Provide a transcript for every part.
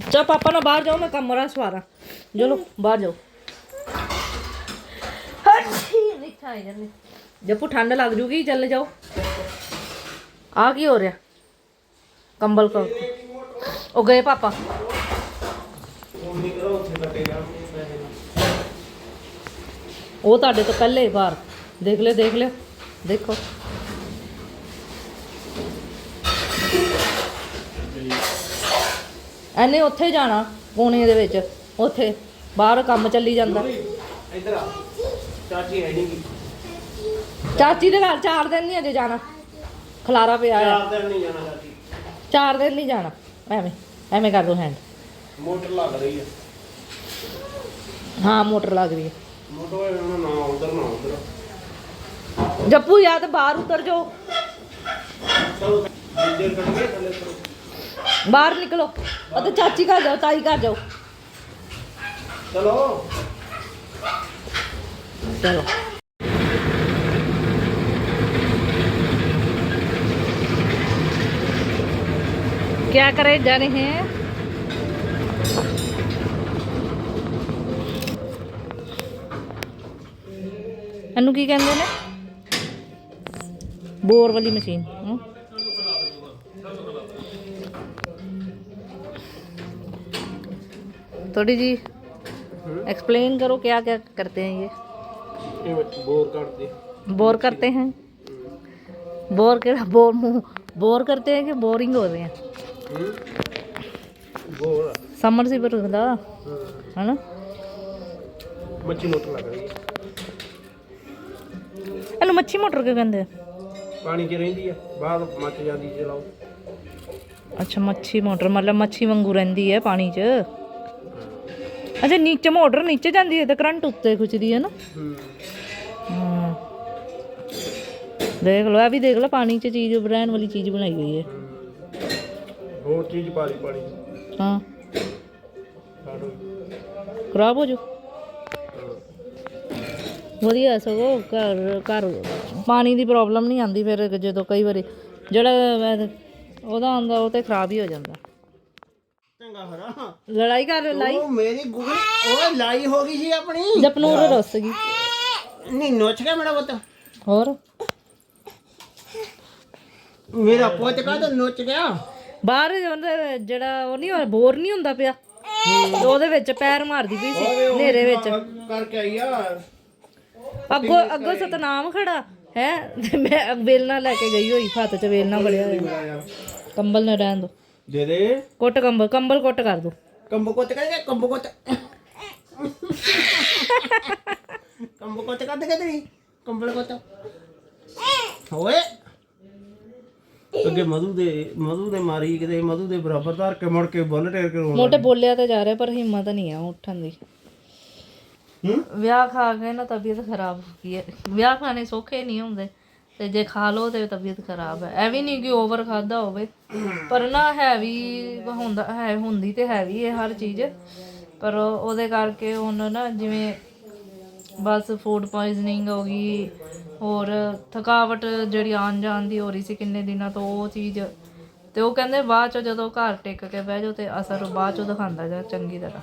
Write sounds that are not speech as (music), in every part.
ਚਾ ਪਾਪਾ ਨਾਲ ਬਾਹਰ ਜਾਓ ਮੈਂ ਕਮਰਾ ਸਵਾਰਾਂ ਚਲੋ ਬਾਹਰ ਜਾਓ ਹੱਛੀ ਨਿੱਠਾ ਆਈ ਜਾਂਦੀ ਜੱਪੂ ਠੰਡ ਲੱਗ ਜੂਗੀ ਚੱਲ ਜਾਓ ਆ ਕੀ ਹੋ ਰਿਹਾ ਕੰਬਲ ਕੋ ਉਹ ਗਏ ਪਾਪਾ ਉਹ ਤੁਹਾਡੇ ਤੋਂ ਪਹਿਲੇ ਹੀ ਬਾਹਰ ਦੇਖ ਲਿਓ ਦੇਖ ਲਿਓ ਦੇਖੋ ਐਨੇ ਉੱਥੇ ਜਾਣਾ ਕੋਨੇ ਦੇ ਵਿੱਚ। ਉੱਥੇ ਬਾਹਰ ਕੰਮ ਚੱਲੀ ਜਾਂਦਾ। ਇੱਧਰ ਆ। ਚਾਚੀ ਹੈ ਨਹੀਂ ਚਾਚੀ ਦੇ ਘਰ ਚਾਰ ਦਿਨ ਨਹੀਂ ਅਜੇ ਜਾਣਾ। ਖਲਾਰਾ ਪਿਆ ਆ। ਚਾਰ ਦਿਨ ਨਹੀਂ ਜਾਣਾ ਚਾਚੀ। ਚਾਰ ਦਿਨ ਨਹੀਂ ਜਾਣਾ। ਐਵੇਂ ਐਵੇਂ ਕਰ ਦੋ ਹੈਂਡ ਮੋਟਰ ਲੱਗ ਰਹੀ ਹੈ ਹਾਂ ਮੋਟਰ ਲੱਗ ਰਹੀ ਹੈ ਮੋਟਰ ਨਾ ਨਾ ਉਧਰ ਨਾ ਉਧਰ। ਜੱਪੂ ਤੇ ਬਾਹਰ ਉਤਰ ਜਾਓ। ਚਲੋ ਡੀਜ਼ਲ ਕੱਢ ਕੇ ਥੱਲੇ ਕਰੋ। ਬਾਹਰ ਨਿਕਲੋ ਅਤੇ ਚਾਚੀ ਘਰ ਜਾਓ ਤਾਈ ਘਰ ਜਾਓ ਚਲੋ चलो क्या करे जा रहे हैं ਇਹਨੂੰ ਕੀ ਕਹਿੰਦੇ ਨੇ ਬੋਰ ਵਾਲੀ ਮਸ਼ੀਨ थोड़ी जी एक्सप्लेन करो क्या क्या करते हैं ये ਇਹ ਵਿੱਚ ਬੋਰ ਕੱਢ ਦੇ बोर करते हैं बोर कर बोर बोर करते हैं कि बोरिंग हो रहे हैं ਬੋਰ ਆ। ਸਮਰਸੀਬਲ ਹੁੰਦਾ ਹੂੰ। ਹਨਾ ਮੱਛੀ ਮੋਟਰ ਲੱਗ ਰਹੀ ਹੈ ਇਹਨੂੰ ਮੱਛੀ ਮੋਟਰ ਕਿਉਂ ਕਹਿੰਦੇ ਆ ਪਾਣੀ 'ਚ ਰਹਿੰਦੀ ਆ ਬਾਅਦ ਮੱਚ ਜਾਂਦੀ ਚਲਾਓ ਅੱਛਾ ਮੱਛੀ ਮੋਟਰ ਮਤਲਬ ਮੱਛੀ ਵਾਂਗੂ ਰਹਿੰਦੀ ਹੈ ਪਾਣੀ 'ਚ ਅੱਛਾ ਨੀਚੇ ਮੋਟਰ ਨੀਚੇ ਜਾਂਦੀ ਹੈ ਤੇ ਕਰੰਟ ਉੱਤੇ ਖੁੱਚਦੀ ਹੈ ਨਾ ਹੂੰ। ਦੇਖ ਲਓ ਇਹ ਵੀ ਦੇਖ ਲਓ ਪਾਣੀ 'ਚ ਚੀਜ਼ ਰਹਿਣ ਵਾਲੀ ਚੀਜ਼ ਬਣਾਈ ਹੋਈ ਹੈ ਹੋਰ ਚੀਜ਼ ਪਾ ਲਈ ਪਾਣੀ। ਹਾਂ। ਖਰਾਬ ਹੋ ਜੂ। ਵਧੀਆ ਸਗੋਂ ਘਰ ਘਰ ਪਾਣੀ ਦੀ ਪ੍ਰੋਬਲਮ ਨਹੀਂ ਆਂਦੀ ਫਿਰ ਜਦੋਂ ਕਈ ਵਾਰੀ ਜਿਹੜਾ ਉਹਦਾ ਆਂਦਾ ਉਹ ਤੇ ਖਰਾਬ ਹੀ ਹੋ ਜਾਂਦਾ ਹਰਾ ਲੜਾਈ ਕਰ ਲਾਈ? ਉਹ ਮੇਰੀ ਗੂਗਲ ਉਹ ਲਾਈ ਹੋ ਗਈ ਸੀ ਆਪਣੀ। ਜਪਨੂਰ ਰੁੱਸ ਗਈ। ਨਹੀਂ ਨੋਚ ਗਿਆ ਮੇਰਾ ਪੁੱਤ। ਹੋਰ? ਮੇਰਾ ਪੁੱਤ ਕਾਹਦਾ ਨੋਚ ਗਿਆ। ਬਾਹਰ ਉਹਦਾ ਜਿਹੜਾ ਉਹ ਨਹੀਂ ਬੋਰ ਨਹੀਂ ਹੁੰਦਾ ਪਿਆ? ਉਹਦੇ ਵਿੱਚ ਪੈਰ ਮਾਰਦੀ ਪਈ ਸੀ ਹਨੇਰੇ ਵਿੱਚ। ਕਰਕੇ ਆਈ ਆ। ਅੱਗੋਂ ਅੱਗੋਂ ਸਤਨਾਮ ਖੜਾ ਹੈ? ਤੇ ਮੈਂ ਵੇਲਣਾ ਲੈ ਕੇ ਗਈ ਹੋਈ ਹੱਥ 'ਚ ਵੇਲਣਾ ਫੜਿਆ ਹੋਇਆ। ਕੰਬਲ ਨਾ ਰਹਿਣ ਦੋ। ਦੇ ਦੇ। ਕੁੱਟ ਕੰਬਲ ਕੰਬਲ ਕੁੱਟ ਕਰ ਦੋ। ਕੰਬੋ ਕੋਤ ਕਹਿੰਦੇ ਕੰਬੋ ਕੋਤ ਕੰਬੋ ਕੋਤ ਕਰਦੇ ਕਿਤੇ ਕੰਬਲ ਕੋਤ ਹੋਏ ਅੱਗੇ ਮਧੂ ਦੇ ਮਧੂ ਦੇ ਮਾਰੀ ਕਿਤੇ ਮਧੂ ਦੇ ਬਰਾਬਰ ਧਰ ਕੇ ਮੁੜ ਕੇ ਬੁੱਲ ਟੇਰ ਕੇ ਰੋਣ। ਮੋਟੇ ਬੋਲਿਆ ਤੇ ਜਾ ਰਿਹਾ ਪਰ ਹਿੰਮਤ ਨਹੀਂ ਆ ਉੱਠਣ ਦੀ। ਹੂੰ? ਵਿਆਹ ਖਾ ਕੇ ਨਾ ਤਬੀਅਤ ਖਰਾਬ ਹੋ ਗਈ ਹੈ। ਵਿਆਹ ਖਾਣੇ ਸੌਖੇ ਨਹੀਂ ਹੁੰਦੇ। ਤੇ ਜੇ ਖਾ ਲੋ ਤੇ ਤਬੀਅਤ ਖਰਾਬ ਹੈ। ਐ ਵੀ ਨਹੀਂ ਕਿ ਓਵਰ ਖਾਦਾ ਹੋਵੇ। ਪਰ ਨਾ ਹੈਵੀ ਹੁੰਦਾ ਹੈ ਹੁੰਦੀ ਤੇ ਹੈਵੀ ਹੈ ਹਰ ਚੀਜ਼। ਪਰ ਉਹਦੇ ਕਰਕੇ ਹੁਣ ਨਾ ਜਿਵੇਂ ਬਸ ਫੂਡ ਪੋਇਜ਼ਨਿੰਗ ਹੋ ਗਈ ਹੋਰ ਥਕਾਵਟ ਜਿਹੜੀ ਆਉਣ ਜਾਣ ਦੀ ਹੋ ਰਹੀ ਸੀ ਕਿੰਨੇ ਦਿਨਾਂ ਤੋਂ ਉਹ ਚੀਜ਼। ਤੇ ਉਹ ਕਹਿੰਦੇ ਬਾਅਦ ਚ ਜਦੋਂ ਘਰ ਟਿਕ ਕੇ ਬਹਿ ਜਾਓ ਤੇ ਅਸਰ ਬਾਅਦ ਚ ਦਿਖਾਉਂਦਾ ਜਾ ਚੰਗੀ ਤਰ੍ਹਾਂ।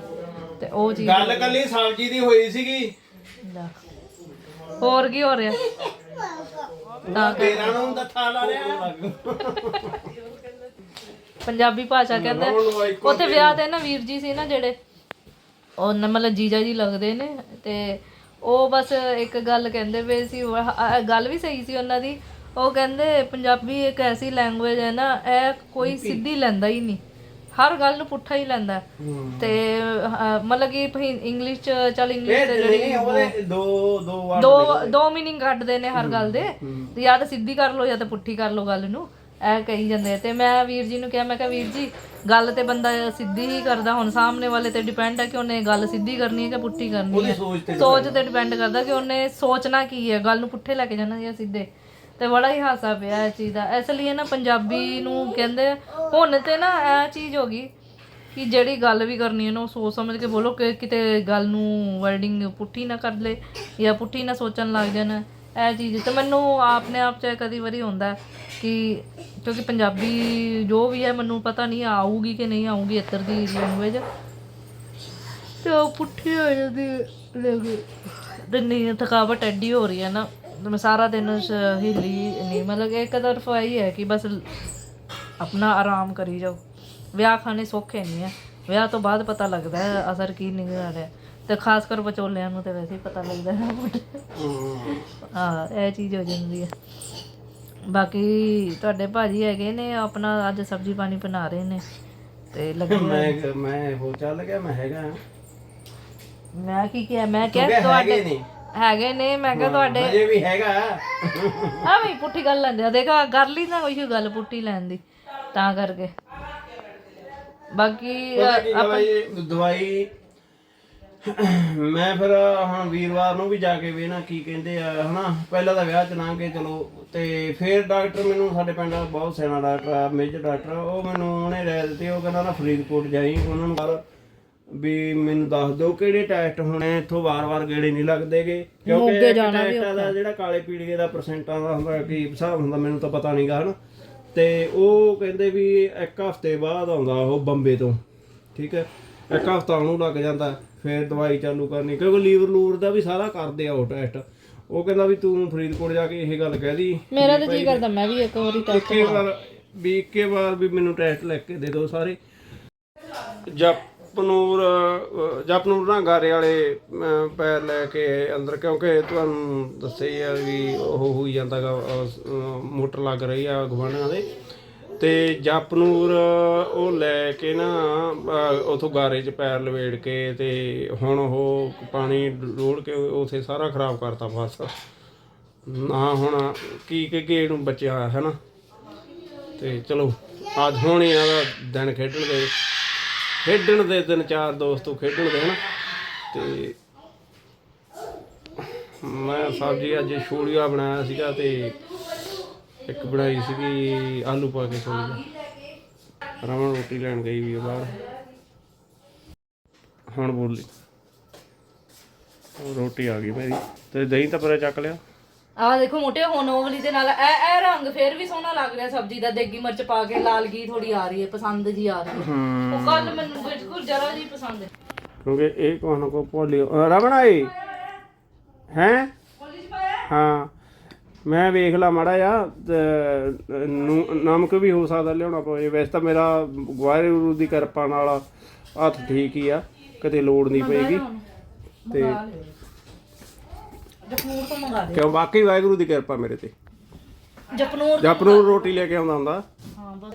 ਤੇ ਉਹ ਚੀਜ਼ ਗੱਲ ਕੱਲੀ ਸਬਜ਼ੀ ਦੀ ਹੋਈ ਸੀਗੀ। ਹੋਰ ਕੀ ਹੋ ਰਿਹਾ? ਤਾਂ ਕਿ ਤੇਰਾ ਨੂੰ ਦੱਥਾ ਲਾ ਰਿਹਾ। ਪੰਜਾਬੀ ਭਾਸ਼ਾ ਕਹਿੰਦੇ। ਉੱਥੇ ਵਿਆਹ ਤੇ ਨਾ ਵੀਰ ਜੀ ਸੀ ਨਾ ਜਿਹੜੇ ਉਹ ਨਾ ਮਤਲਬ ਜੀਜਾ ਜੀ ਲੱਗਦੇ ਨੇ ਤੇ ਉਹ ਬਸ ਇੱਕ ਗੱਲ ਕਹਿੰਦੇ ਪਏ ਸੀ ਅ- ਗੱਲ ਵੀ ਸਹੀ ਸੀ ਉਹਨਾਂ ਦੀ। ਉਹ ਕਹਿੰਦੇ ਪੰਜਾਬੀ ਇੱਕ ਐਸੀ ਲੈਂਗੁਏਜ ਹੈ ਨਾ ਇਹ ਕੋਈ ਸਿੱਧੀ ਲੈਂਦਾ ਹੀ ਨਹੀਂ। ਹਰ ਗੱਲ ਨੂੰ ਪੁੱਠਾ ਹੀ ਲੈਂਦਾ ਹੈ। ਤੇ ਮਤਲਬ ਕਿ ਇੰਗਲਿਸ਼ ਚ ਚੱਲ ਇੰਗਲਿਸ਼ ਤੇ ਜਿਹੜੀ ਉਹਦੇ ਦੋ ਦੋ ਵਾਰ ਦੋ ਦੋ ਮੀਨਿੰਗ ਕੱਢਦੇ ਨੇ ਹਰ ਗੱਲ ਦੇ। ਤੇ ਜਾਂ ਤਾਂ ਸਿੱਧੀ ਕਰ ਲਓ ਜਾਂ ਤਾਂ ਪੁੱਠੀ ਕਰ ਲਓ ਗੱਲ ਨੂੰ। ਇਹ ਕਹੀ ਜਾਂਦੇ ਆ। ਤੇ ਮੈਂ ਵੀਰ ਜੀ ਨੂੰ ਕਿਹਾ ਮੈਂ ਕਿਹਾ ਵੀਰ ਜੀ ਗੱਲ ਤੇ ਬੰਦਾ ਸਿੱਧੀ ਹੀ ਕਰਦਾ। ਹੁਣ ਸਾਹਮਣੇ ਵਾਲੇ ਤੇ ਡਿਪੈਂਡ ਹੈ ਕਿ ਉਹਨੇ ਗੱਲ ਸਿੱਧੀ ਕਰਨੀ ਹੈ ਕਿ ਪੁੱਠੀ ਕਰਨੀ ਹੈ। ਸੋਚ ਤੇ ਡਿਪੈਂਡ ਕਰਦਾ ਕਿ ਉਹਨੇ ਸੋਚਣਾ ਕੀ ਹੈ। ਗੱਲ ਨੂੰ ਪੁੱਠੇ ਲੈ ਕੇ ਜਾਣਾ ਜਾਂ ਸਿੱਧੇ। ਤੇ ਬੜਾ ਹੀ ਹਾਸਾ ਪਿਆ ਇਹ ਚੀਜ਼ ਦਾ। ਇਸ ਲਈ ਨਾ ਪੰਜਾਬੀ ਨੂੰ ਕਹਿੰਦੇ ਹੁਣ ਤੇ ਨਾ ਇਹ ਚੀਜ਼ ਹੋ ਗਈ ਕਿ ਜਿਹੜੀ ਗੱਲ ਵੀ ਕਰਨੀ ਹੈ ਨਾ, ਉਹ ਸੋਚ ਸਮਝ ਕੇ ਬੋਲੋ ਕਿ ਕਿਤੇ ਗੱਲ ਨੂੰ ਵਰਡਿੰਗ ਪੁੱਠੀ ਨਾ ਕਰ ਲੇ ਜਾਂ ਪੁੱਠੀ ਨਾ ਸੋਚਣ ਲੱਗ ਜਾਣ ਇਹ ਚੀਜ਼। ਤੇ ਮੈਨੂੰ ਆਪਣੇ ਆਪ ਚ ਕਦੀ ਵਾਰੀ ਹੁੰਦਾ ਕਿ ਕਿਉਂਕਿ ਪੰਜਾਬੀ ਜੋ ਵੀ ਹੈ, ਮੈਨੂੰ ਪਤਾ ਨਹੀਂ ਆਊਗੀ ਕਿ ਨਹੀਂ ਆਊਗੀ ਇੱਧਰ ਦੀ ਲੈਂਗੁਏਜ ਤੇ ਉਹ ਪੁੱਠੀ ਹੋ ਜਾਂਦੀ ਲੱਗੇ ਤੇ ਨਹੀਂ, ਥਕਾਵਟ ਐਡੀ ਹੋ ਰਹੀ ਹੈ ਨਾ। ਮੈਂ ਸਾਰਾ ਦਿਨ ਸ਼- ਹਿੱਲੀ ਨਹੀਂ ਮਤਲਬ ਇੱਕ ਤਰਫ ਆਈ ਹੈ ਕਿ ਬਸ ਆਪਣਾ ਆਰਾਮ ਕਰੀ ਜਾਓ। ਵਿਆਹ ਖਾਣੇ ਸੌਖੇ ਨਹੀਂ ਹੈ। ਵਿਆਹ ਤੋਂ ਬਾਅਦ ਪਤਾ ਲੱਗਦਾ ਹੈ ਅਸਰ ਕੀ ਨਿਕਲ ਰਿਹਾ ਤੇ ਖਾਸ ਕਰ ਵਿਚੋਲਿਆਂ ਨੂੰ ਤੇ ਵੈਸੇ ਹੀ ਪਤਾ ਲੱਗਦਾ ਹੈ। ਹਾਂ ਇਹ ਚੀਜ਼ ਹੋ ਜਾਂਦੀ ਹੈ। ਬਾਕੀ ਤੁਹਾਡੇ ਭਾਜੀ ਹੈਗੇ ਨੇ ਆਪਣਾ ਅੱਜ ਸਬਜ਼ੀ ਪਾਣੀ ਬਣਾ ਰਹੇ ਨੇ। ਤੇ ਲੱਗੇ ਮੈਂ ਮੈਂ ਹੋ ਚੱਲ ਗਿਆ ਮੈਂ ਹੈਗਾ ਮੈਂ ਕੀ ਕਿਹਾ? ਮੈਂ ਕਿਹਾ ਤੁਹਾਡੇ ਨਹੀਂ। ਹੈਗੇ ਨੇ ਮੈਂ ਕਿਹਾ ਤੁਹਾਡੇ ਅਜੇ ਵੀ ਹੈਗਾ। ਆ ਵੀ ਪੁੱਠੀ ਗੱਲ ਲੈਂਦੇ ਆ ਦੇਖਾ ਕਰ ਲਈ ਨਾ ਕੋਈ ਗੱਲ ਪੁੱਠੀ ਲੈਣ ਦੀ ਤਾਂ ਕਰਕੇ। ਬਾਕੀ ਪਤਾ ਕੀ ਗੱਲ ਆ ਜੀ, ਦਵਾਈ ਮੈਂ ਫਿਰ ਹੁਣ ਵੀਰਵਾਰ ਨੂੰ ਵੀ ਜਾ ਕੇ ਵੇਖਣਾ ਕੀ ਕਹਿੰਦੇ ਆ ਹਨਾ? ਪਹਿਲਾਂ ਤਾਂ ਵਿਆਹ ਚ ਲੰਘ ਕੇ ਚਲੋ ਤੇ ਫਿਰ ਡਾਕਟਰ ਮੈਨੂੰ ਸਾਡੇ ਪਿੰਡ ਬਹੁਤ ਸਿਆਣਾ ਡਾਕਟਰ ਆ ਮੇਜਰ ਡਾਕਟਰ ਉਹ ਮੈਨੂੰ ਉਹਨੇ ਰਾਏ ਦਿੱਤੀ ਉਹ ਕਹਿੰਦਾ ਨਾ ਫਰੀਦਕੋਟ ਜਾਈ ਉਹਨਾਂ ਨੂੰ ਵੀ ਮੈਨੂੰ ਦੱਸ ਦਿਓ ਕਿਹੜੇ ਟੈਸਟ ਹੋਣੇ ਇੱਥੋਂ ਵਾਰ-ਵਾਰ ਗੇੜੇ ਨਹੀਂ ਲੱਗਦੇਗੇ। ਕਿਉਂਕਿ ਇੱਕ ਟੈਸਟ ਦਾ ਜਿਹੜਾ ਕਾਲੇ ਪੀਲੀਏ ਦਾ ਪਰਸੈਂਟਾਂ ਦਾ ਹੁੰਦਾ ਕੀ ਹਿਸਾਬ ਹੁੰਦਾ ਮੈਨੂੰ ਤਾਂ ਪਤਾ ਨਹੀਂਗਾ ਹਨ। ਤੇ ਉਹ ਕਹਿੰਦੇ ਵੀ ਇੱਕ ਹਫ਼ਤੇ ਬਾਅਦ ਆਉਂਦਾ ਉਹ ਬੰਬੇ ਤੋਂ ਠੀਕ ਹੈ। ਇੱਕ ਹਫ਼ਤਾ ਉਹਨੂੰ ਲੱਗ ਜਾਂਦਾ ਫਿਰ ਦਵਾਈ ਚਾਲੂ ਕਰਨੀ ਕਿਉਂਕਿ ਲੀਵਰ ਲੂਰ ਦਾ ਵੀ ਸਾਰਾ ਕਰਦੇ ਆ ਉਹ ਟੈਸਟ। ਉਹ ਕਹਿੰਦਾ ਵੀ ਤੂੰ ਫਰੀਦਕੋਟ ਜਾ ਕੇ ਇਹ ਗੱਲ ਕਹਿ ਦੀ ਮੇਰਾ ਤਾਂ ਜੀ ਕਰਦਾ ਮੈਂ ਵੀ ਇੱਕ ਵਾਰੀ ਤਾਂ ਇੱਕੇ ਵਾਰ ਵੀ ਇੱਕੇ ਵਾਰ ਵੀ ਮੈਨੂੰ ਟੈਸਟ ਲੈ ਕੇ ਦੇ ਦਿਓ ਸਾਰੇ। ਜਪਨੂਰ ਅਹ, ਜਪਨੂਰ ਨਾ ਗਾਰੇ ਵਾਲੇ ਅਹ, ਪੈਰ ਲੈ ਕੇ ਅੰਦਰ ਕਿਉਂਕਿ ਤੁਹਾਨੂੰ ਦੱਸੇ ਹੀ ਆ ਵੀ ਉਹ ਹੋਈ ਜਾਂਦਾਗਾ ਮੋਟਰ ਲੱਗ ਰਹੀ ਆ ਗਵਾਂਢਾਂ ਦੇ। ਤੇ ਜਪਨੂਰ ਉਹ ਲੈ ਕੇ ਨਾ ਅਹ, ਉਥੋਂ ਗਾਰੇ 'ਚ ਪੈਰ ਲਵੇੜ ਕੇ ਤੇ ਹੁਣ ਉਹ ਪਾਣੀ ਡੋਲ ਕੇ ਉਥੇ ਸਾਰਾ ਖਰਾਬ ਕਰਤਾ ਫਸ ਨਾ ਹੁਣ ਕੀ ਕਿ ਕੇ ਨੂੰ ਬਚਿਆ ਹੈ ਨਾ? ਤੇ ਚਲੋ ਅੱਜ ਹੁਣ ਹੀ ਆਦਾ ਦਿਨ ਖੇਡਣ ਦੇ। ਖੇਡਣ ਦੇ ਤਿੰਨ ਚਾਰ ਦੋਸਤੋ ਖੇਡਣ ਦੇ ਹਨ। ਤੇ ਮੈਂ ਸਬਜ਼ੀ ਅੱਜ ਛੋਲੀਆ ਬਣਾਇਆ ਸੀਗਾ ਤੇ ਇੱਕ ਬਣਾਈ ਸੀਗੀ ਆਲੂ ਪਾ ਕੇ ਛੋਲੀਆ। ਰਮਨ ਰੋਟੀ ਲੈਣ ਗਈ ਵੀ ਬਾਹਰ। ਹੁਣ ਬੋਲੀ। ਰੋਟੀ ਆ ਗਈ ਮੇਰੀ। ਤੇ ਦਹੀਂ ਤਾਂ ਪਰੇ ਚੱਕ ਲਿਆ। ਆਹ ਦੇਖੋ ਮੋਟੇ ਹੁਣ ਉਹ ਵਾਲੀ ਦੇ ਨਾਲ ਇਹ ਇਹ ਰੰਗ ਫੇਰ ਵੀ ਸੋਹਣਾ ਲੱਗ ਰਿਹਾ ਸਬਜ਼ੀ ਦਾ ਦੇਗੀ ਮਿਰਚ ਪਾ ਕੇ ਲਾਲ ਗੀ ਥੋੜੀ ਆ ਰਹੀ ਹੈ ਪਸੰਦ ਜੀ ਆ ਰਹੀ ਹੈ। ਉਹ ਕੱਲ ਮੈਨੂੰ ਬਿਲਕੁਲ ਜਰਾ ਜੀ ਪਸੰਦ ਹੈ। ਕਿਉਂਕਿ ਇਹ ਕੋਹਨ ਕੋ ਭੋਲਿਓ ਰਵਣ ਆਏ ਹੈ? ਹਾਂ। ਮੈਂ ਵੇਖ ਲਾ ਮਾੜਾ ਆ ਨਮਕ ਵੀ ਹੋ ਸਕਦਾ ਲਿਆਉਣਾ ਪਵੇ। ਵੈਸੇ ਤਾਂ ਮੇਰਾ ਵਾਹਿਗੁਰੂ ਦੀ ਕਿਰਪਾ ਨਾਲ ਹੱਥ ਠੀਕ ਹੀ ਆ ਕਿਤੇ ਲੋੜ ਨਹੀਂ ਪਏਗੀ। ਤੇ ਜਪਨੂਰ ਤੋਂ ਮੰਗਾ ਦੇ। ਕਿਉਂ? ਬਾਕੀ ਵਾਹਿਗੁਰੂ ਦੀ ਕਿਰਪਾ ਮੇਰੇ ਤੇ। ਜਪਨੂਰ ਜਪ ਨੂੰ ਰੋਟੀ ਲੈ ਕੇ ਆਉਂਦਾ ਹੁੰਦਾ। ਹਾਂ ਬਸ।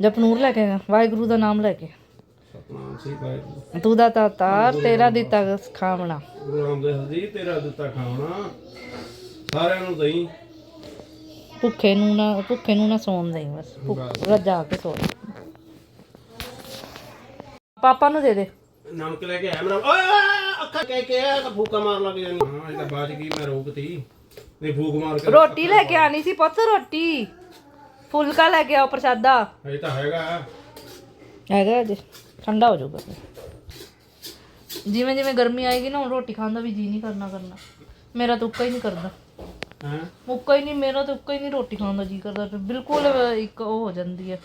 ਜਪਨੂਰ ਲੈ ਕੇ ਆਇਆ, ਵਾਹਿਗੁਰੂ ਦਾ ਨਾਮ ਲੈ ਕੇ। ਸਤਨਾਮ ਸ੍ਰੀ ਵਾਹਿਗੁਰੂ। ਤੂੰ ਦਾ ਤਾਤਾਰ ਤੇਰਾ ਦਿੱਤਾ ਖਾਵਣਾ ਗੁਰੂ ਰਾਮਦਾਸ ਜੀ ਤੇਰਾ ਦਿੱਤਾ ਖਾਵਣਾ ਸਾਰਿਆਂ ਨੂੰ ਦਈ। ਭੁੱਖੇ ਨੂੰ ਨਾ ਭੁੱਖੇ ਨੂੰ ਨਾ ਸੌਣ ਦੇਈ ਬਸ। ਭੁੱਖ ਰੱਜਾ ਕੇ ਸੌ ਪਾਪਾ ਨੂੰ ਦੇ ਦੇ। ਨਮਕ ਲੈ ਕੇ ਆਇਆ ਮੇਰਾ ਓਏ! ਓਏ, ਅੱਖਾਂ ਕਹਿ ਕੇ ਆ ਤਾਂ ਫੂਕਾ ਮਾਰ ਲੱਗ ਜਾਣੀ ਹਾਂ ਇਹ ਤਾਂ ਬਾਜ ਗਈ ਮੈਂ ਰੋਕਤੀ। ਨਹੀਂ ਫੂਕ ਮਾਰ ਕੇ ਰੋਟੀ ਲੈ ਕੇ ਆਣੀ ਸੀ ਪੁੱਤ ਰੋਟੀ। ਫੁਲਕਾ ਲੈ ਕੇ ਆਓ ਪ੍ਰਸ਼ਾਦਾ। ਇਹ ਤਾਂ ਹੈਗਾ। ਹੈਗਾ ਜੀ ਠੰਡਾ ਹੋ ਜਾਊਗਾ ਜਿਵੇਂ ਜਿਵੇਂ ਗਰਮੀ ਆਏਗੀ ਨਾ ਹੁਣ ਰੋਟੀ ਖਾਣ ਦਾ ਵੀ ਜੀ ਨਹੀਂ ਕਰਨਾ ਕਰਨਾ। ਮੇਰਾ ਤਾਂ ਉੱਕਾ ਹੀ ਨਹੀਂ ਕਰਦਾ। ਹਾਂ? ਉੱਕਾ ਹੀ ਨਹੀਂ ਮੇਰਾ ਤਾਂ ਉੱਕਾ ਹੀ ਨਹੀਂ ਰੋਟੀ ਖਾਣ ਦਾ ਜੀ ਕਰਦਾ। ਬਿਲਕੁਲ ਇੱਕ ਉਹ ਹੋ ਜਾਂਦੀ ਹੈ।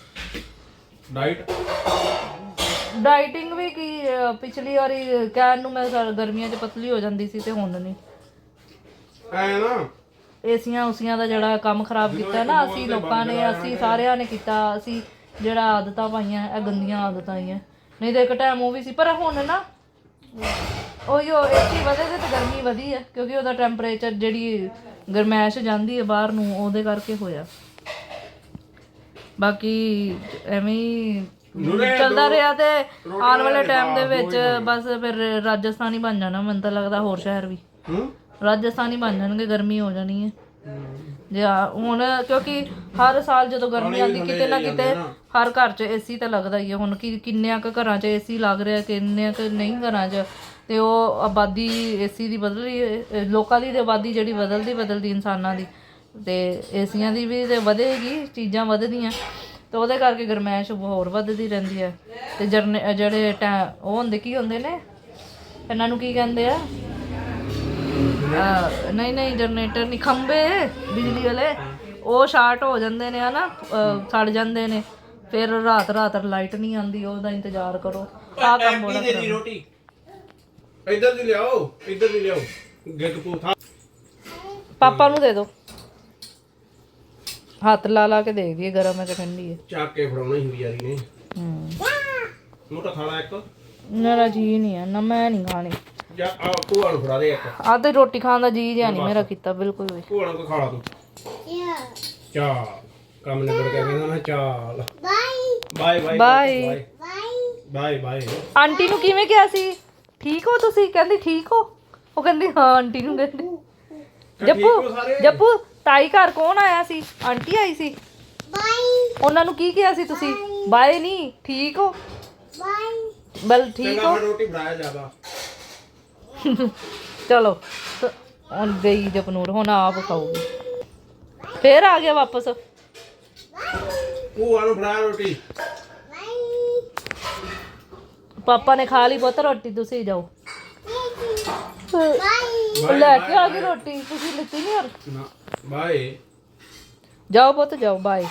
ਡਾਈਟ ਡਾਈਟਿੰਗ ਵੀ ਕੀ ਅਹ, ਪਿਛਲੀ ਵਾਰੀ ਕਹਿਣ ਨੂੰ ਮੈਂ ਗਰਮੀਆਂ 'ਚ ਪਤਲੀ ਹੋ ਜਾਂਦੀ ਸੀ ਤੇ ਹੁਣ ਨਹੀਂ। ਐ ਨਾ। ਏਸੀਆਂ ਉਸੀਆਂ ਦਾ ਜਿਹੜਾ ਕੰਮ ਖਰਾਬ ਕੀਤਾ ਨਾ ਅਸੀਂ ਲੋਕਾਂ ਨੇ ਅਸੀਂ ਸਾਰਿਆਂ ਨੇ ਕੀਤਾ ਅਸੀਂ ਜਿਹੜਾ ਆਦਤਾਂ ਪਾਈਆਂ ਇਹ ਗੰਦੀਆਂ ਆਦਤਾਂ ਹੀ ਆ ਨਹੀਂ ਤਾਂ ਇੱਕ ਟਾਈਮ ਉਹ ਵੀ ਸੀ ਪਰ ਹੁਣ ਨਾ ਉਹੀਓ ਏਸੀ ਵਧੇ ਤੇ ਤੇ ਗਰਮੀ ਵਧੀ ਹੈ ਕਿਉਂਕਿ ਉਹਦਾ ਟੈਂਪਰੇਚਰ ਜਿਹੜੀ ਗਰਮੈਸ਼ ਜਾਂਦੀ ਹੈ ਬਾਹਰ ਨੂੰ ਉਹਦੇ ਕਰਕੇ ਹੋਇਆ। ਬਾਕੀ ਐਵੇਂ ਹੀ ਚੱਲਦਾ ਰਿਹਾ ਤੇ ਆਉਣ ਵਾਲੇ ਟਾਈਮ ਦੇ ਵਿੱਚ ਬਸ ਫਿਰ ਰਾਜਸਥਾਨ ਹੀ ਬਣ ਜਾਣਾ ਮੈਨੂੰ ਤਾਂ ਲੱਗਦਾ ਹੋਰ ਸ਼ਹਿਰ ਵੀ। ਹੂੰ? ਰਾਜਸਥਾਨ ਹੀ ਬਣ ਜਾਣਗੇ ਗਰਮੀ ਹੋ ਜਾਣੀ ਹੈ। ਜੇ ਹੁਣ ਕਿਉਂਕਿ ਹਰ ਸਾਲ ਜਦੋਂ ਗਰਮੀ ਆਉਂਦੀ ਕਿਤੇ ਨਾ ਕਿਤੇ ਹਰ ਘਰ 'ਚ ਏਸੀ ਤਾਂ ਲੱਗਦਾ ਹੀ ਹੈ। ਹੁਣ ਕਿ ਕਿੰਨਿਆਂ ਕੁ ਘਰਾਂ 'ਚ ਏਸੀ ਲੱਗ ਰਿਹਾ ਕਿੰਨਿਆਂ ਕੁ ਨਹੀਂ ਘਰਾਂ 'ਚ। ਤੇ ਉਹ ਆਬਾਦੀ ਏਸੀ ਦੀ ਬਦਲ ਰਹੀ ਹੈ ਲੋਕਾਂ ਦੀ ਤੇ ਆਬਾਦੀ ਜਿਹੜੀ ਬਦਲਦੀ ਬਦਲਦੀ ਇਨਸਾਨਾਂ ਦੀ। ਤੇ ਏਸੀਆਂ ਦੀ ਵੀ ਤੇ ਵਧੇਗੀ ਚੀਜ਼ਾਂ ਵਧਦੀਆਂ। ਤੇ ਉਹਦੇ ਕਰਕੇ ਗਰਮੈਸ਼ ਹੋਰ ਵੱਧਦੀ ਰਹਿੰਦੀ ਹੈ। ਤੇ ਜਰਨੇ ਜਿਹੜੇ ਉਹ ਹੁੰਦੇ ਕੀ ਹੁੰਦੇ ਨੇ? ਇਹਨਾਂ ਨੂੰ ਕੀ ਕਹਿੰਦੇ ਆ? ਨਹੀਂ ਨਹੀਂ ਜਨਰੇਟਰ ਨਹੀਂ ਖੰਬੇ ਬਿਜਲੀ ਵਾਲੇ। ਉਹ ਸ਼ਾਰਟ ਹੋ ਜਾਂਦੇ ਨੇ ਹਨਾ? ਸੜ ਜਾਂਦੇ ਨੇ। ਫਿਰ ਰਾਤ ਰਾਤ ਲਾਈਟ ਨਹੀਂ ਆਉਂਦੀ ਉਹਦਾ ਇੰਤਜ਼ਾਰ ਕਰੋ। ਆ ਕੰਮ ਦੀ ਰੋਟੀ। ਇੱਧਰ ਦੀ ਲਿਆਓ ਇੱਧਰ ਦੀ ਲਿਆਓ। ਗਿੱਟ ਕੋ ਪਾਪਾ ਨੂੰ ਦੇ ਦਿਓ ਹੱਥ ਲਾ ਲਾ ਕੇ ਦੇਖ ਦਈਏ ਗਰਮ ਹੈ ਕਿ ਠੰਡੀ ਹੈ। ਚੱਕ ਕੇ ਫੜਾਉਣਾ ਹੀ ਵਿਚਾਰੀ ਨੇ। ਹੂੰ। ਮੋਟਾ ਖਾਣਾ ਇੱਕ। ਮੇਰਾ ਜੀ ਨਹੀਂ ਹੈ ਨਾ ਮੈਂ ਨਹੀਂ ਖਾਣੀ। ਜਾਂ ਆ ਨੂੰ ਫੜਾ ਦੇ ਇੱਕ। ਆ ਤੇ ਰੋਟੀ ਖਾਣ ਦਾ ਜੀ ਨਹੀਂ ਮੇਰਾ ਕੀਤਾ ਬਿਲਕੁਲ ਵੀ। ਭੂਆ ਨੂੰ ਕੋਈ ਖਾ ਲਾ ਤੂੰ। ਚਾਲ। ਕੰਮ ਨਿਬੜ ਗਿਆ ਕਹਿੰਦਾ ਨਾ ਚਾਲ। Bye bye bye. Bye. Bye. Aunty ਨੂੰ ਕਿਵੇਂ ਕਿਹਾ ਸੀ? ਠੀਕ ਹੋ ਤੁਸੀਂ? ਕਹਿੰਦੀ ਠੀਕ ਹੋ। ਉਹ ਕਹਿੰਦੀ ਹਾਂ ਆਂਟੀ ਨੂੰ ਕਹਿੰਦੀ। ਜੱਪੂ ਹੋ? ਜੱਪੂ ਤਾਈ ਘਰ ਕੌਣ ਆਇਆ ਸੀ? ਆਂਟੀ ਆਈ ਸੀ? ਉਹਨਾਂ ਨੂੰ ਕੀ ਕਿਹਾ ਸੀ ਤੁਸੀਂ? ਬਾਏ ਨਹੀਂ ਠੀਕ ਹੋ? ਬਲ ਠੀਕ ਹੋ? ਫਿਰ ਰੋਟੀ ਬਣਾਇਆ ਜਾਵਾ (laughs) ਚਲੋ ਤ- ਹੁਣ ਗਈ ਜਪਨੂਰ ਹੁਣ ਆਪ ਖਾਊਗੀ। ਫੇਰ ਆ ਗਿਆ ਵਾਪਸ। ਭੂਆ ਨੂੰ ਫੜਾ ਰੋਟੀ। ਪਾਪਾ ਨੇ ਖਾ ਲਈ ਪੁੱਤ ਰੋਟੀ ਤੁਸੀਂ ਜਾਓ। ਲੈ ਕੇ ਆ ਗਈ ਰੋਟੀ। ਤੁਸੀਂ ਲਿੱਤੀ ਨਹੀਂ ਹੋਰ? ਨਾ ਬਾਏ। ਜਾਓ ਪੁੱਤ ਜਾਓ ਬਾਏ।